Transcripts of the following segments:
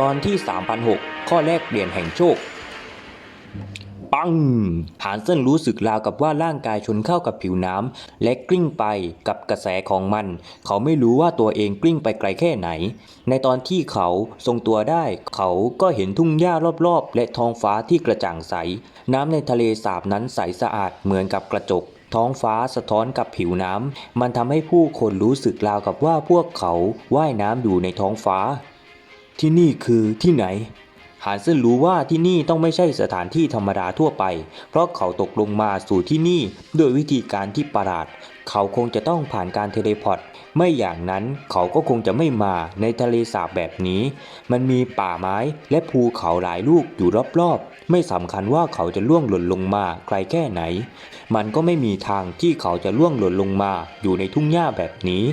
ตอนที่ 3,006 ข้อแรกเปลี่ยนแห่งโชค ปังหานเส้นรู้สึกราวกับว่าร่างกายชนเข้ากับผิวน้ำและกลิ้งไปกับกระแสของมัน เขาไม่รู้ว่าตัวเองกลิ้งไปไกลแค่ไหน ในตอนที่เขาทรงตัวได้ เขาก็เห็นทุ่งหญ้ารอบๆ และท้องฟ้าที่กระจ่างใส น้ำในทะเลสาบนั้นใสสะอาดเหมือนกับกระจกท้องฟ้าสะท้อนกับผิวน้ำ มันทำให้ผู้คนรู้สึกราวกับว่าพวกเขาว่ายน้ำอยู่ในท้องฟ้า ที่นี่คือที่ไหน หานเซินรู้ว่าที่นี่ต้องไม่ใช่สถานที่ธรรมดาทั่วไป เพราะเขาตกลงมาสู่ที่นี่ด้วยวิธีการที่ประหลาด เขาคงจะต้องผ่านการเทเลพอร์ต ไม่อย่างนั้นเขาก็คงจะไม่มาในทะเลสาบแบบนี้ มันมีป่าไม้และภูเขาหลายลูกอยู่รอบๆ ไม่สำคัญว่าเขาจะล่วงหล่นลงมาไกลแค่ไหน มันก็ไม่มีทางที่เขาจะล่วงหล่นลงมาอยู่ในทุ่งหญ้าแบบนี้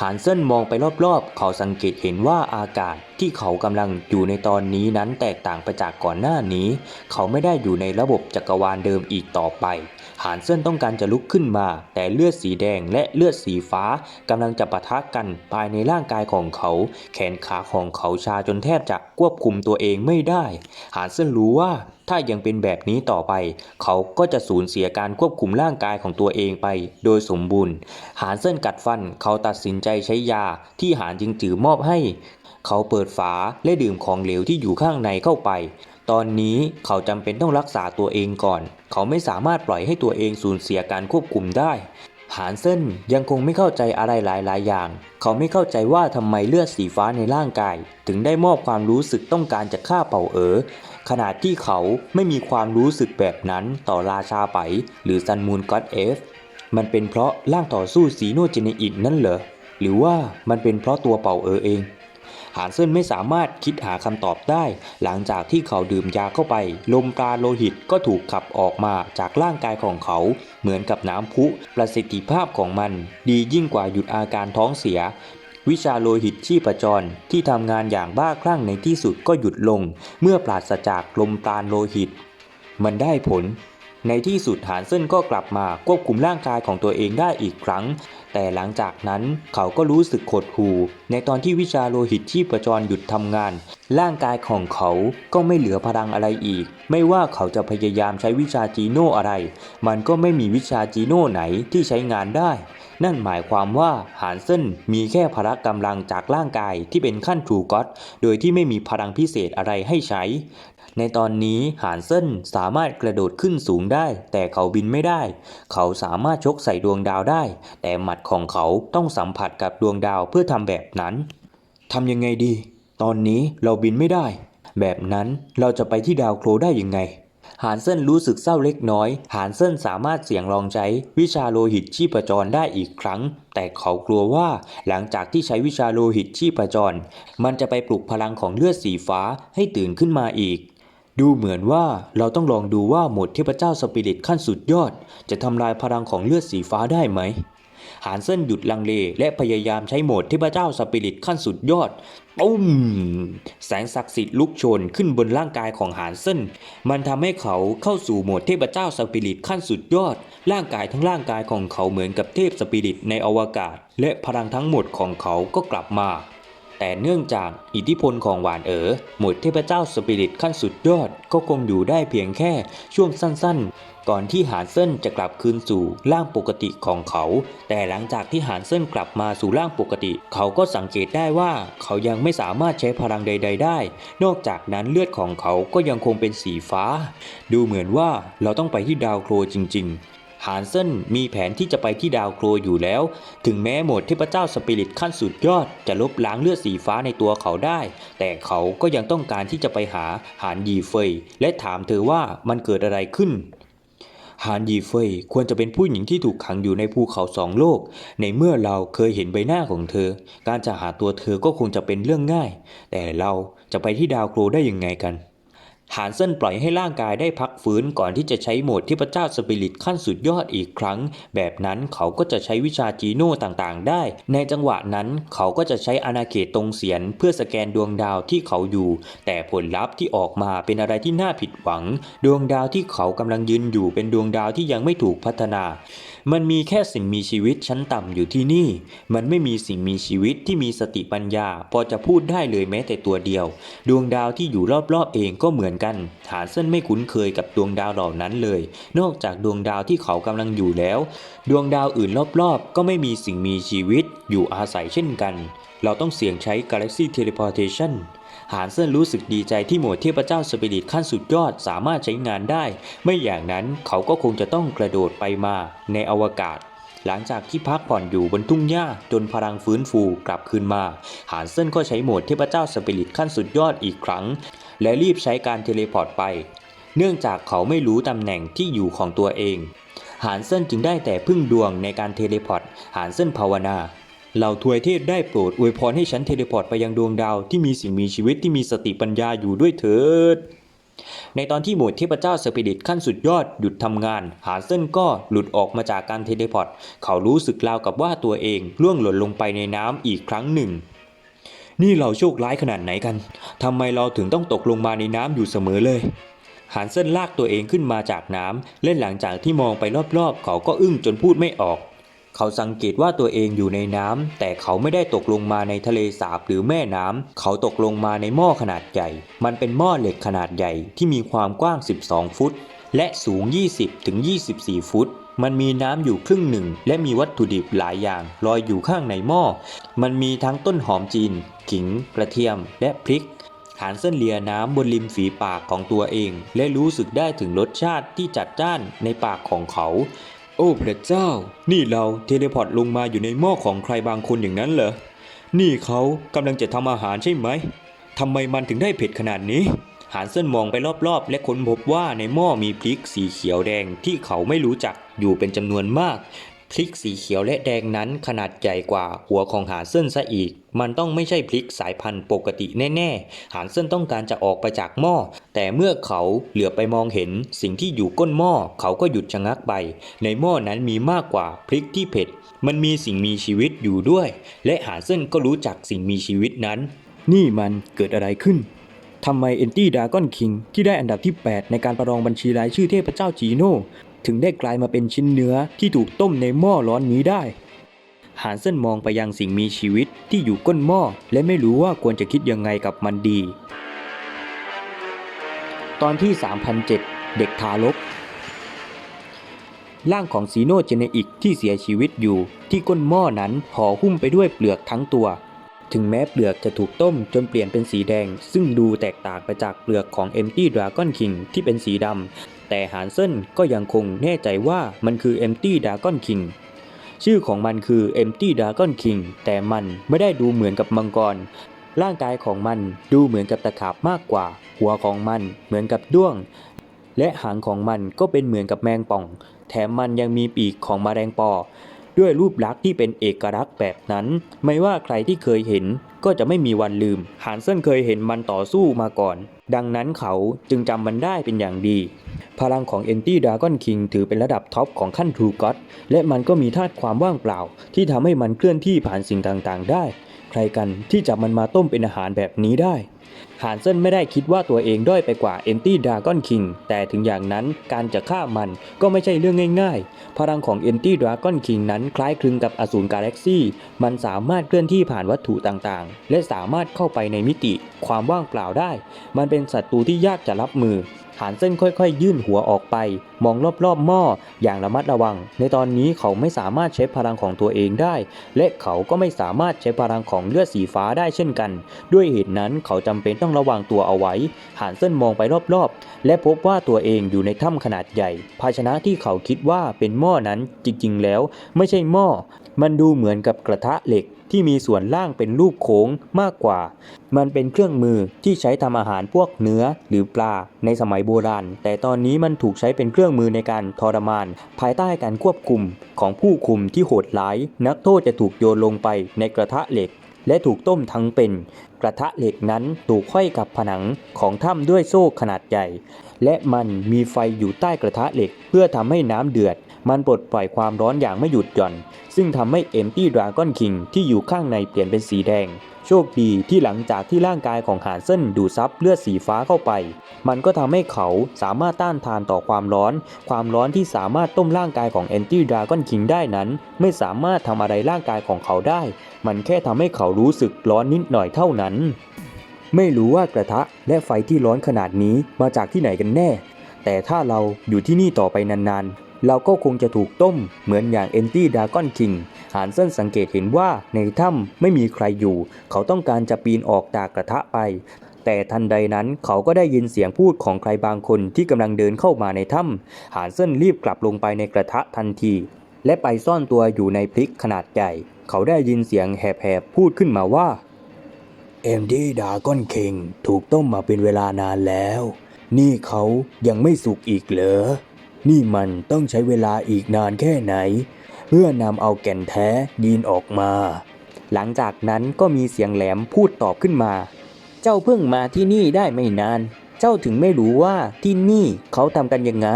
หานเซินมองไปรอบๆ เขาสังเกตเห็นว่าอากาศที่เขากำลังอยู่ในตอนนี้นั้นแตกต่างไปจากก่อนหน้านี้ เขาไม่ได้อยู่ในระบบจักรวาลเดิมอีกต่อไป หานเซินต้องการจะลุกขึ้นมา แต่เลือดสีแดงและเลือดสีฟ้ากำลังจะปะทะกันภายในร่างกายของเขา แขนขาของเขาชาจนแทบจะควบคุมตัวเองไม่ได้ หานเซินรู้ว่าถ้ายังเป็นแบบนี้ต่อไป เขาก็จะสูญเสียการควบคุมร่างกายของตัวเองไปโดยสมบูรณ์ หานเส้นกัดฟัน เขาตัดสินใจใช้ยาที่หานจิงจือมอบให้ เขาเปิดฝาและดื่มของเหลวที่อยู่ข้างในเข้าไป ตอนนี้เขาจำเป็นต้องรักษาตัวเองก่อน เขาไม่สามารถปล่อยให้ตัวเองสูญเสียการควบคุมได้หานเส้นยังคงไม่เข้าใจอะไรหลาย ๆ อย่าง เขาไม่เข้าใจว่าทำไมเลือดสีฟ้าในร่างกาย ถึงได้มอบความรู้สึกต้องการจะฆ่าเป่าเอ๋อขณะที่เขาไม่มีความรู้สึกแบบนั้นต่อราชาไป หรือซันมูนก็อดเอฟ มันเป็นเพราะร่างต่อสู้สีโนเจเนอิกนั่นเหรอ หรือว่ามันเป็นเพราะตัวเป่าเอ๋อเอง หานเซินไม่สามารถคิดหาคำตอบได้ หลังจากที่เขาดื่มยาเข้าไป ลมปราโลหิตก็ถูกขับออกมาจากร่างกายของเขา เหมือนกับน้ำพุ ประสิทธิภาพของมัน ดียิ่งกว่าหยุดอาการท้องเสียวิชาโลหิตชีพจรที่ทำงานอย่างบ้าคลั่งในที่สุดก็หยุดลง เมื่อปราศจากลมปราณโลหิต มันได้ผล ในที่สุดหานเซินก็กลับมาควบคุมร่างกายของตัวเองได้อีกครั้ง แต่หลังจากนั้นเขาก็รู้สึกขดหูในตอนที่วิชาโลหิตชีพจรหยุดทำงาน ร่างกายของเขาก็ไม่เหลือพลังอะไรอีก ไม่ว่าเขาจะพยายามใช้วิชาจีโน่อะไร มันก็ไม่มีวิชาจีโน่ไหนที่ใช้งานได้ นั่นหมายความว่าหานเซินมีแค่พละกำลังจากร่างกายที่เป็นขั้นทรูก็อดโดยที่ไม่มีพลังพิเศษอะไรให้ใช้ ในตอนนี้หานเซินสามารถกระโดดขึ้นสูงได้ แต่เขาบินไม่ได้ เขาสามารถชกใส่ดวงดาวได้ แต่หมัดของเขาต้องสัมผัสกับดวงดาวเพื่อทำแบบนั้นทำยังไงดี ตอนนี้เราบินไม่ได้ แบบนั้นเราจะไปที่ดาวโคลได้ยังไงหานเซินรู้สึกเศร้าเล็กน้อย หานเซินสามารถเสี่ยงลองใช้วิชาโลหิตชีพจรได้อีกครั้ง แต่เขากลัวว่าหลังจากที่ใช้วิชาโลหิตชีพจร มันจะไปปลุกพลังของเลือดสีฟ้าให้ตื่นขึ้นมาอีก ดูเหมือนว่าเราต้องลองดูว่าโหมดเทพเจ้าสปิริตขั้นสุดยอด จะทำลายพลังของเลือดสีฟ้าได้ไหมหานเซินหยุดลังเล และพยายามใช้โหมดเทพเจ้าสปิริตขั้นสุดยอดตุ้มแสงศักดิ์สิทธิ์ลุกโชนขึ้นบนร่างกายของหานเซินมันทำให้เขาเข้าสู่โหมดเทพเจ้าสปิริตขั้นสุดยอด ร่างกายทั้งร่างกายของเขาเหมือนกับเทพสปิริตในอวกาศ และพลังทั้งหมดของเขาก็กลับมา แต่เนื่องจากอิทธิพลของหวานเอ๋อหมดเทพเจ้าสปิริตขั้นสุดยอดก็คงอยู่ได้เพียงแค่ช่วงสั้นๆ ก่อนที่หานเซินจะกลับคืนสู่ร่างปกติของเขา แต่หลังจากที่หานเซินกลับมาสู่ร่างปกติ เขาก็สังเกตได้ว่าเขายังไม่สามารถใช้พลังใด ๆ ได้ นอกจากนั้นเลือดของเขาก็ยังคงเป็นสีฟ้า ดูเหมือนว่าเราต้องไปที่ดาวโคลจริง ๆ หานเซินมีแผนที่จะไปที่ดาวโคลอยู่แล้ว ถึงแม้หมดเทพเจ้าสปิริตขั้นสุดยอด จะลบล้างเลือดสีฟ้าในตัวเขาได้ แต่เขาก็ยังต้องการที่จะไปหาหานยีเฟย และถามเธอว่ามันเกิดอะไรขึ้นหานยีเฟยควรจะเป็นผู้หญิงที่ถูกขังอยู่ในภูเขาสองโลก ในเมื่อเราเคยเห็นใบหน้าของเธอ การจะหาตัวเธอก็คงจะเป็นเรื่องง่าย แต่เราจะไปที่ดาวโคลได้ยังไงกัน หานเซินปล่อยให้ร่างกายได้พักฟื้นก่อนที่จะใช้โหมดที่พระเจ้าสปิริตขั้นสุดยอดอีกครั้ง แบบนั้นเขาก็จะใช้วิชาจีโน่ต่างๆ ได้ ในจังหวะนั้นเขาก็จะใช้อาณาเขตตรงเสียน เพื่อสแกนดวงดาวที่เขาอยู่ แต่ผลลัพธ์ที่ออกมาเป็นอะไรที่น่าผิดหวัง ดวงดาวที่เขากำลังยืนอยู่เป็นดวงดาวที่ยังไม่ถูกพัฒนา มันมีแค่สิ่งมีชีวิตชั้นต่ำอยู่ที่นี่ มันไม่มีสิ่งมีชีวิตที่มีสติปัญญา พอจะพูดได้เลยแม้แต่ตัวเดียว ดวงดาวที่อยู่รอบๆเองก็เหมือนกันหาเส้นไม่คุ้นเคยกับดวงดาวเหล่านั้นเลย นอกจากดวงดาวที่เขากำลังอยู่แล้ว ดวงดาวอื่นรอบๆ ก็ไม่มีสิ่งมีชีวิตอยู่อาศัยเช่นกัน เราต้องเสี่ยงใช้ Galaxy Teleportation หานเซินรู้สึกดีใจที่โหมดเทพเจ้าสปิริตขั้นสุดยอดสามารถใช้งานได้ ไม่อย่างนั้นเขาก็คงจะต้องกระโดดไปมาในอวกาศ หลังจากที่พักผ่อนอยู่บนทุ่งหญ้าจนพลังฟื้นฟูกลับคืนมา หานเซินก็ใช้โหมดเทพเจ้าสปิริตขั้นสุดยอดอีกครั้ง และรีบใช้การเทเลพอร์ตไป เนื่องจากเขาไม่รู้ตำแหน่งที่อยู่ของตัวเอง หานเซินจึงได้แต่พึ่งดวงในการเทเลพอร์ต หานเซินภาวนาเหล่าทวยเทพได้โปรดอวยพรให้ฉันเทเลพอร์ตไปยังดวงดาวที่มีสิ่งมีชีวิตที่มีสติปัญญาอยู่ด้วยเถิด ในตอนที่โหมดเทพเจ้าสปิริตขั้นสุดยอดหยุดทำงาน หานเซินก็หลุดออกมาจากการเทเลพอร์ต เขารู้สึกราวกับว่าตัวเองล่วงหล่นลงไปในน้ำอีกครั้งหนึ่ง นี่เราโชคร้ายขนาดไหนกัน ทำไมเราถึงต้องตกลงมาในน้ำอยู่เสมอเลยหานเซินลากตัวเองขึ้นมาจากน้ำเล่นหลังจากที่มองไปรอบๆ เขาก็อึ้งจนพูดไม่ออก เขาสังเกตว่าตัวเองอยู่ในน้ำแต่เขาไม่ได้ตกลงมาในทะเลสาบหรือแม่น้ำเขาตกลงมาในหม้อขนาดใหญ่ มันเป็นหม้อเหล็กขนาดใหญ่ที่มีความกว้าง 12 ฟุต และสูง 20ถึง24 ฟุต มันมีน้ำอยู่ครึ่งหนึ่ง และมีวัตถุดิบหลายอย่างลอยอยู่ข้างในหม้อ มันมีทั้งต้นหอมจีน ขิง กระเทียม และพริกหานเส้นเลียน้ำบนริมฝีปากของตัวเอง และรู้สึกได้ถึงรสชาติที่จัดจ้านในปากของเขา โอ้พระเจ้า นี่เราเทเลพอร์ตลงมาอยู่ในหม้อของใครบางคนอย่างนั้นเหรอ นี่เขากำลังจะทำอาหารใช่ไหมทำไมมันถึงได้เผ็ดขนาดนี้หานเส้นมองไปรอบๆ และค้นพบว่าในหม้อมีพริกสีเขียวแดงที่เขาไม่รู้จัก อยู่เป็นจำนวนมากพริกสีเขียวและแดงนั้นขนาดใหญ่กว่าหัวของหานเส้นซะอีก มันต้องไม่ใช่พริกสายพันธุ์ปกติแน่ๆ หานเส้นต้องการจะออกไปจากหม้อ แต่เมื่อเขาเหลือไปมองเห็นสิ่งที่อยู่ก้นหม้อ เขาก็หยุดชะงักไป ในหม้อนั้นมีมากกว่าพริกที่เผ็ด มันมีสิ่งมีชีวิตอยู่ด้วย และหานเส้นก็รู้จักสิ่งมีชีวิตนั้น นี่มันเกิดอะไรขึ้นทำไมเอนตี้ดากอนคิงที่ได้อันดับที่ 8 ในการประลองบัญชีรายชื่อเทพเจ้าจีโน่ ถึงได้กลายมาเป็นชิ้นเนื้อที่ถูกต้มในหม้อร้อนนี้ได้หานเส้นมองไปยังสิ่งมีชีวิตที่อยู่ก้นหม้อและไม่รู้ว่าควรจะคิดยังไงกับมันดี ตอนที่ 3007 เด็กทารกร่างของซีโนเจเนอิกที่เสียชีวิตอยู่ที่ก้นหม้อนั้นห่อหุ้มไปด้วยเปลือกทั้งตัว ถึงแม้เปลือกจะถูกต้มจนเปลี่ยนเป็นสีแดง ซึ่งดูแตกต่างไปจากเปลือกของ Empty Dragon King ที่เป็นสีดำ แต่หานเซินก็ยังคงแน่ใจว่ามันคือ Empty Dragon King ชื่อของมันคือ Empty Dragon King แต่มันไม่ได้ดูเหมือนกับมังกร ร่างกายของมันดูเหมือนกับตะขาบมากกว่า หัวของมันเหมือนกับด้วง และหางของมันก็เป็นเหมือนกับแมงป่อง แถมมันยังมีปีกของมแมลงปอ ด้วยรูปลักษณ์ที่เป็นเอกลักษณ์แบบนั้น ไม่ว่าใครที่เคยเห็นก็จะไม่มีวันลืม หานเซินเคยเห็นมันต่อสู้มาก่อน ดังนั้นเขาจึงจำมันได้เป็นอย่างดี พลังของ e n t y Dragon King ถือเป็นระดับท็อปของขั้น True God และมันก็มีธาตุความว่างเปล่า ที่ทำให้มันเคลื่อนที่ผ่านสิ่งต่างๆ ได้ ใครกันที่จับมันมาต้มเป็นอาหารแบบนี้ได้ หานเซินไม่ได้คิดว่าตัวเองด้อยไปกว่า e n t y Dragon King แต่ถึงอย่างนั้นการจะฆ่ามันก็ไม่ใช่เรื่องง่ายๆ พลังของ e n t y Dragon King นั้นคล้ายคลึงกับอสูรกาแล็กซี่ มันสามารถเคลื่อนที่ผ่านวัตถุต่างๆ และสามารถเข้าไปในมิติ ความว่างเปล่าได้ มันเป็นศัตรูที่ยากจะรับมือหานเส้นค่อยๆ ยื่นหัวออกไป มองรอบๆหม้ออย่างระมัดระวัง ในตอนนี้เขาไม่สามารถใช้พลังของตัวเองได้ และเขาก็ไม่สามารถใช้พลังของเลือดสีฟ้าได้เช่นกัน ด้วยเหตุนั้นเขาจำเป็นต้องต้องระวังตัวเอาไว้ หานเส้นมองไปรอบๆ และพบว่าตัวเองอยู่ในถ้ำขนาดใหญ่ ภาชนะที่เขาคิดว่าเป็นหม้อนั้นจริงๆ แล้ว ไม่ใช่หม้อ มันดูเหมือนกับกระทะเหล็กที่มีส่วนล่างเป็นรูปโค้งมากกว่า มันเป็นเครื่องมือที่ใช้ทำอาหารพวกเนื้อหรือปลาในสมัยโบราณ แต่ตอนนี้มันถูกใช้เป็นเครื่องมือในการทรมาน ภายใต้การควบคุมของผู้คุมที่โหดร้าย นักโทษจะถูกโยนลงไปในกระทะเหล็ก และถูกต้มทั้งเป็น กระทะเหล็กนั้นถูกห้อยกับผนังของถ้ำด้วยโซ่ขนาดใหญ่ และมันมีไฟอยู่ใต้กระทะเหล็กเพื่อทำให้น้ำเดือด มันปลดปล่อยความร้อนอย่างไม่หยุดหย่อน ซึ่งทำให้เอ็มตี้ดราก้อนคิงที่อยู่ข้างในเปลี่ยนเป็นสีแดง โชคดีที่หลังจากที่ร่างกายของหานเซินดูดซับเลือดสีฟ้าเข้าไป มันก็ทำให้เขาสามารถต้านทานต่อความร้อน ความร้อนที่สามารถต้มร่างกายของแอนตี้ดราก้อนคิงได้นั้น ไม่สามารถทำอะไรร่างกายของเขาได้ มันแค่ทำให้เขารู้สึกร้อนนิดหน่อยเท่านั้น ไม่รู้ว่ากระทะและไฟที่ร้อนขนาดนี้มาจากที่ไหนกันแน่แต่ถ้าเราอยู่ที่นี่ต่อไปนานๆ เราก็คงจะถูกต้มเหมือนอย่างเอนตี้ดากอนคิงหานเส้นสังเกตเห็นว่าในถ้ำไม่มีใครอยู่ เขาต้องการจะปีนออกจากกระทะไป แต่ทันใดนั้นเขาก็ได้ยินเสียงพูดของใครบางคนที่กำลังเดินเข้ามาในถ้ำหานเส้นรีบกลับลงไปในกระทะทันที และไปซ่อนตัวอยู่ในพริกขนาดใหญ่ เขาได้ยินเสียงแหบๆพูดขึ้นมาว่าเอ็มดีดากอนคิงถูกต้มมาเป็นเวลานานแล้ว นี่เขายังไม่สุกอีกเหรอ นี่มันต้องใช้เวลาอีกนานแค่ไหน เพื่อนำเอาแก่นแท้ยีนออกมา หลังจากนั้นก็มีเสียงแหลมพูดตอบขึ้นมา เจ้าเพิ่งมาที่นี่ได้ไม่นาน เจ้าถึงไม่รู้ว่าที่นี่เขาทำกันยังไง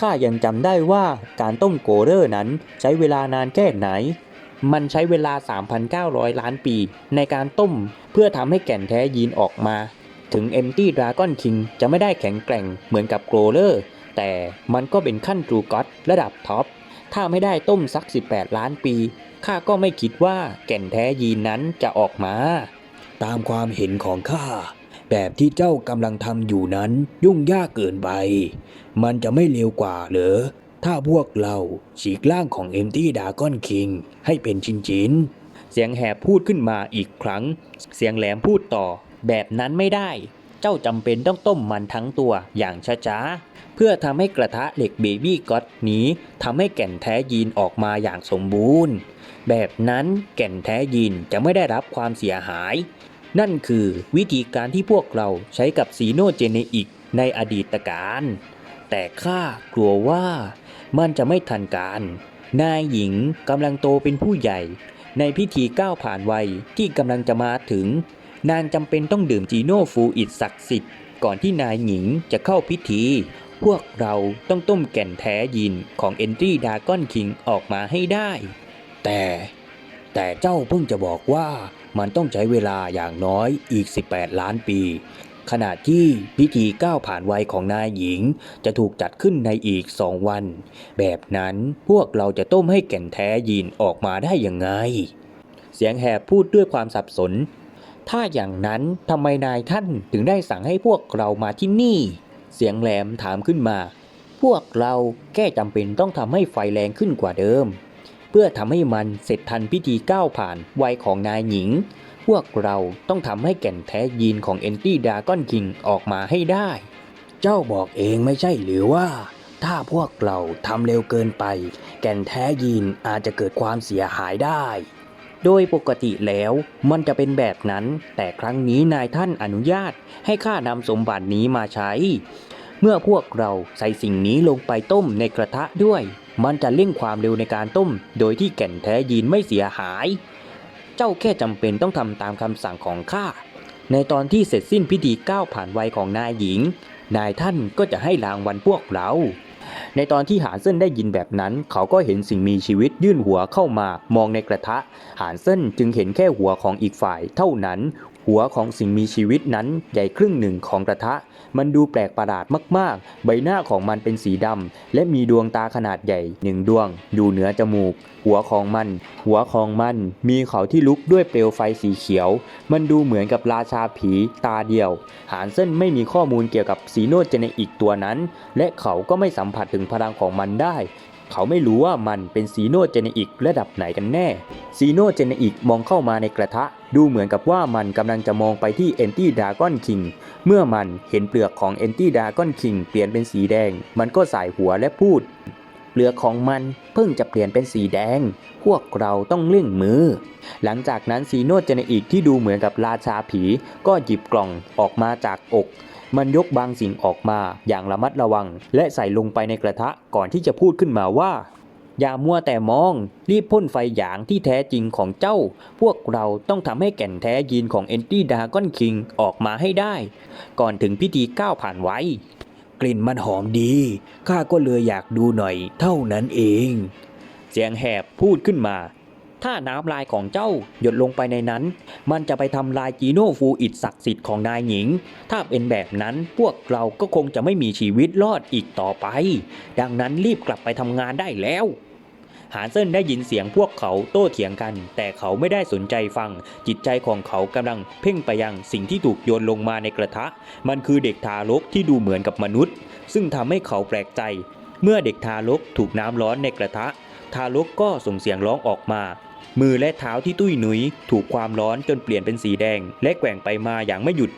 ข้ายังจำได้ว่าการต้มโกเรอร์นั้นใช้เวลานานแค่ไหน มันใช้เวลา 3,900 ล้านปี ในการต้มเพื่อทำให้แก่นแท้ยีนออกมา ถึง Empty Dragon King จะไม่ได้แข็งแกร่งเหมือนกับโกลเลอร์ แต่มันก็เป็นขั้นทรูก็อตระดับท็อป ถ้าไม่ได้ต้มสัก 18 ล้านปี ข้าก็ไม่คิดว่าแก่นแท้ยีนนั้นจะออกมา ตามความเห็นของข้า แบบที่เจ้ากำลังทำอยู่นั้นยุ่งยากเกินไป มันจะไม่เร็วกว่าเหรอถ้าพวกเราฉีกร่างของเอ็มตี้ดากอนคิงให้เป็นชิ้นๆเสียงแหบพูดขึ้นมาอีกครั้ง เสียงแหลมพูดต่อ แบบนั้นไม่ได้เจ้าจำเป็นต้องต้มมันทั้งตัวอย่างช้าๆ เพื่อทำให้กระทะเหล็กเบบี้ก็อตนี้ทำให้แก่นแท้ยีนออกมาอย่างสมบูรณ์ แบบนั้นแก่นแท้ยีนจะไม่ได้รับความเสียหาย นั่นคือวิธีการที่พวกเราใช้กับซีโนเจเนอิกในอดีตการ แต่ข้ากลัวว่ามันจะไม่ทันการ นายหญิงกำลังโตเป็นผู้ใหญ่ ในพิธีก้าวผ่านวัยที่กำลังจะมาถึง นางจำเป็นต้องดื่มจีโน่ฟูอิดศักดิ์สิทธิ์ก่อนที่นายหญิงจะเข้าพิธี พวกเราต้องต้มแก่นแท้ยินของเอนตรีดากอนคิงออกมาให้ได้ แต่ แต่เจ้าเพิ่งจะบอกว่ามันต้องใช้เวลาอย่างน้อยอีก 18 ล้านปี ขณะที่พิธีก้าวผ่านวัยของนายหญิงจะถูกจัดขึ้นในอีกสองวัน แบบนั้นพวกเราจะต้มให้แก่นแท้ยีนออกมาได้ยังไง เสียงแหบพูดด้วยความสับสน ถ้าอย่างนั้นทำไมนายท่านถึงได้สั่งให้พวกเรามาที่นี่ เสียงแหลมถามขึ้นมา พวกเราแค่จำเป็นต้องทำให้ไฟแรงขึ้นกว่าเดิม เพื่อทำให้มันเสร็จทันพิธีก้าวผ่านวัยของนายหญิง พวกเราต้องทำให้แก่นแท้ยีนของเอนตี้ดากอนคิงออกมาให้ได้ เจ้าบอกเองไม่ใช่หรือว่า ถ้าพวกเราทำเร็วเกินไป แก่นแท้ยีนอาจจะเกิดความเสียหายได้ โดยปกติแล้วมันจะเป็นแบบนั้น แต่ครั้งนี้นายท่านอนุญาตให้ข้านำสมบัตินี้มาใช้ เมื่อพวกเราใส่สิ่งนี้ลงไปต้มในกระทะด้วย มันจะเร่งความเร็วในการต้ม โดยที่แก่นแท้ยีนไม่เสียหาย เจ้าแค่จำเป็นต้องทำตามคำสั่งของข้า ในตอนที่เสร็จสิ้นพิธีก้าวผ่านวัยของนายหญิง นายท่านก็จะให้รางวัลพวกเรา ในตอนที่หานเซินได้ยินแบบนั้น เขาก็เห็นสิ่งมีชีวิตยื่นหัวเข้ามามองในกระทะ หานเซินจึงเห็นแค่หัวของอีกฝ่ายเท่านั้น หัวของสิ่งมีชีวิตนั้นใหญ่ครึ่งหนึ่งของกระทะ มันดูแปลกประหลาดมาก ๆ ใบหน้าของมันเป็นสีดำ และมีดวงตาขนาดใหญ่หนึ่งดวง อยู่เหนือจมูก หัวของมัน หัวของมัน มีเขาที่ลุกด้วยเปลวไฟสีเขียว มันดูเหมือนกับราชาผีตาเดียว หานเส้นไม่มีข้อมูลเกี่ยวกับซีโนเจเนอิกตัวนั้น และเขาก็ไม่สัมผัสถึงพลังของมันได้ เขาไม่รู้ว่ามันเป็นซีโนเจเนอิกระดับไหนกันแน่ ซีโนเจเนอิกมองเข้ามาในกระทะ ดูเหมือนกับว่ามันกำลังจะมองไปที่เอนตี้ดากอนคิง เมื่อมันเห็นเปลือกของเอนตี้ดากอนคิงเปลี่ยนเป็นสีแดง มันก็สายหัวและพูด เปลือกของมันเพิ่งจะเปลี่ยนเป็นสีแดง พวกเราต้องเร่งมือ หลังจากนั้นซีโนเจเนอิกที่ดูเหมือนกับราชาผี ก็หยิบกล่องออกมาจากอก มันยกบางสิ่งออกมาอย่างระมัดระวัง และใส่ลงไปในกระทะก่อนที่จะพูดขึ้นมาว่า อย่ามัวแต่มอง รีบพ่นไฟหยางที่แท้จริงของเจ้า พวกเราต้องทำให้แก่นแท้ยีนของเอนตี้ดากอนคิงออกมาให้ได้ ก่อนถึงพิธีก้าวผ่านไว้กลิ่นมันหอมดี ข้าก็เลยอยากดูหน่อยเท่านั้นเอง เสียงแหบพูดขึ้นมา ถ้าน้ำลายของเจ้าหยดลงไปในนั้น มันจะไปทำลายจีโน่ฟูอิดศักดิ์สิทธิ์ของนายหญิง ถ้าเป็นแบบนั้นพวกเราก็คงจะไม่มีชีวิตรอดอีกต่อไป ดังนั้นรีบกลับไปทำงานได้แล้วหานเซินได้ยินเสียงพวกเขาโต้เถียงกัน แต่เขาไม่ได้สนใจฟัง จิตใจของเขากำลังเพ่งไปยังสิ่งที่ถูกโยนลงมาในกระทะ มันคือเด็กทารกที่ดูเหมือนกับมนุษย์ ซึ่งทำให้เขาแปลกใจ เมื่อเด็กทารกถูกน้ำร้อนในกระทะ ทารกก็ส่งเสียงร้องออกมา มือและเท้าที่ตุ้ยหนุย ถูกความร้อนจนเปลี่ยนเป็นสีแดง และแกว่งไปมาอย่างไม่หยุด